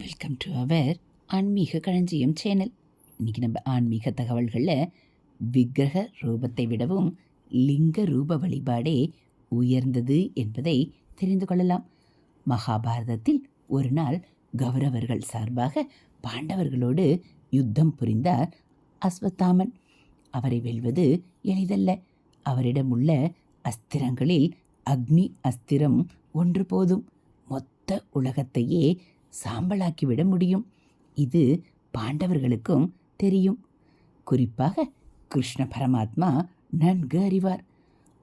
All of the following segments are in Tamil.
வெல்கம் டு அவர் ஆன்மீக களஞ்சியம் சேனல் இன்றைக்கி நம்ம ஆன்மீக தகவல்களில் விக்கிரக ரூபத்தை விடவும் லிங்க ரூப வழிபாடே உயர்ந்தது என்பதை தெரிந்து கொள்ளலாம். மகாபாரதத்தில் ஒரு நாள் கௌரவர்கள் சார்பாக பாண்டவர்களோடு யுத்தம் புரிந்தார் அஸ்வத்தாமன். அவரை வெல்வது எளிதல்ல. அவரிடம் உள்ள அஸ்திரங்களில் அக்னி அஸ்திரம் ஒன்று போதும். மொத்த உலகத்தையே சாம்பலாக்கிவிட முடியும். இது பாண்டவர்களுக்கும் தெரியும். குறிப்பாக கிருஷ்ண பரமாத்மா நன்கு அறிவார்.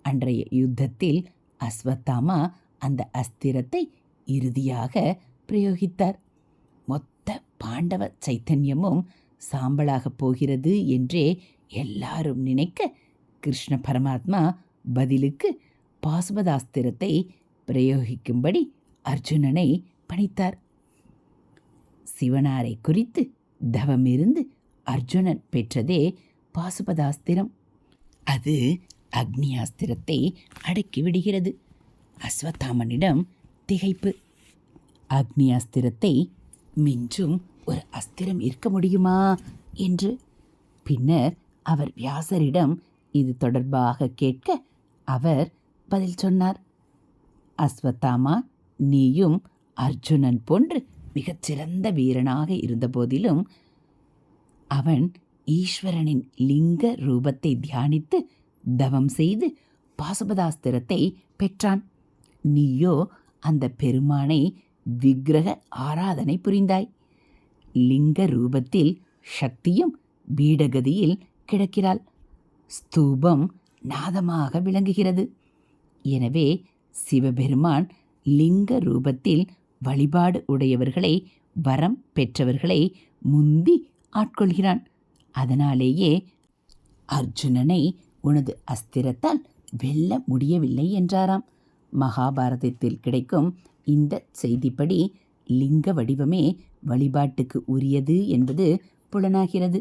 அன்றைய யுத்தத்தில் அஸ்வத்தாமா அந்த அஸ்திரத்தை இறுதியாக பிரயோகித்தார். மொத்த பாண்டவ சைத்தன்யமும் சாம்பலாகப் போகிறது என்றே எல்லாரும் நினைக்க கிருஷ்ண பரமாத்மா பதிலுக்கு பாசுபதாஸ்திரத்தை பிரயோகிக்கும்படி அர்ஜுனனை பணித்தார். சிவனாரை குறித்து தவமிருந்து அர்ஜுனன் பெற்றதே பாசுபதாஸ்திரம். அது அக்னியாஸ்திரத்தை அடக்கி விடுகிறது. அஸ்வத்தாமனிடம் திகைப்பு. அக்னியாஸ்திரத்தை மிஞ்சும் ஒரு அஸ்திரம் இருக்க முடியுமா என்று. பின்னர் அவர் வியாசரிடம் இது தொடர்பாக கேட்க அவர் பதில் சொன்னார். அஸ்வத்தாமா நீயும் அர்ஜுனன் போன்று மிகச்சிறந்த வீரனாக இருந்தபோதிலும் அவன் ஈஸ்வரனின் லிங்க ரூபத்தை தியானித்து தவம் செய்து பாசுபதாஸ்திரத்தை பெற்றான். நீயோ அந்த பெருமானை விக்கிரக ஆராதனை புரிந்தாய். லிங்க ரூபத்தில் சக்தியும் பீடகதியில் கிடக்கிறாள். ஸ்தூபம் நாதமாக விளங்குகிறது. எனவே சிவபெருமான் லிங்க ரூபத்தில் வழிபாடு உடையவர்களை வரம் பெற்றவர்களை முந்தி ஆட்கொள்கிறான். அதனாலேயே அர்ஜுனனை உனது அஸ்திரத்தால் வெல்ல முடியவில்லை என்றாராம். மகாபாரதத்தில் கிடைக்கும் இந்த செய்திப்படி லிங்க வடிவமே வழிபாட்டுக்கு உரியது என்பது புலனாகிறது.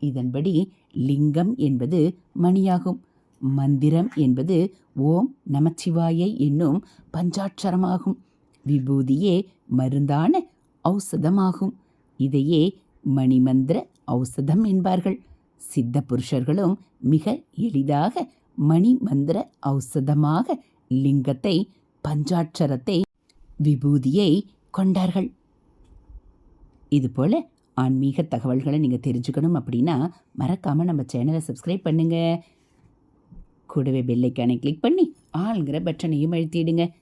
இதன்படி லிங்கம் என்பது மணியாகும். மந்திரம் என்பது ஓம் நமச்சிவாயை என்னும் பஞ்சாட்சரமாகும். விபூதியே மருந்தான ஔஷதமாகும். இதையே மணிமந்திர ஔஷதம் என்பார்கள். சித்த புருஷர்களும் மிக எளிதாக மணிமந்திர ஔஷதமாக லிங்கத்தை பஞ்சாட்சரத்தை விபூதியை கொண்டார்கள். இதுபோல் ஆன்மீக தகவல்களை நீங்கள் தெரிஞ்சுக்கணும் அப்படின்னா மறக்காமல் நம்ம சேனலை சப்ஸ்கிரைப் பண்ணுங்கள் கூடவே பெல்லைக்கானை கிளிக் பண்ணி ஆளுங்கிற பட்டனையும் அழுத்திடுங்க.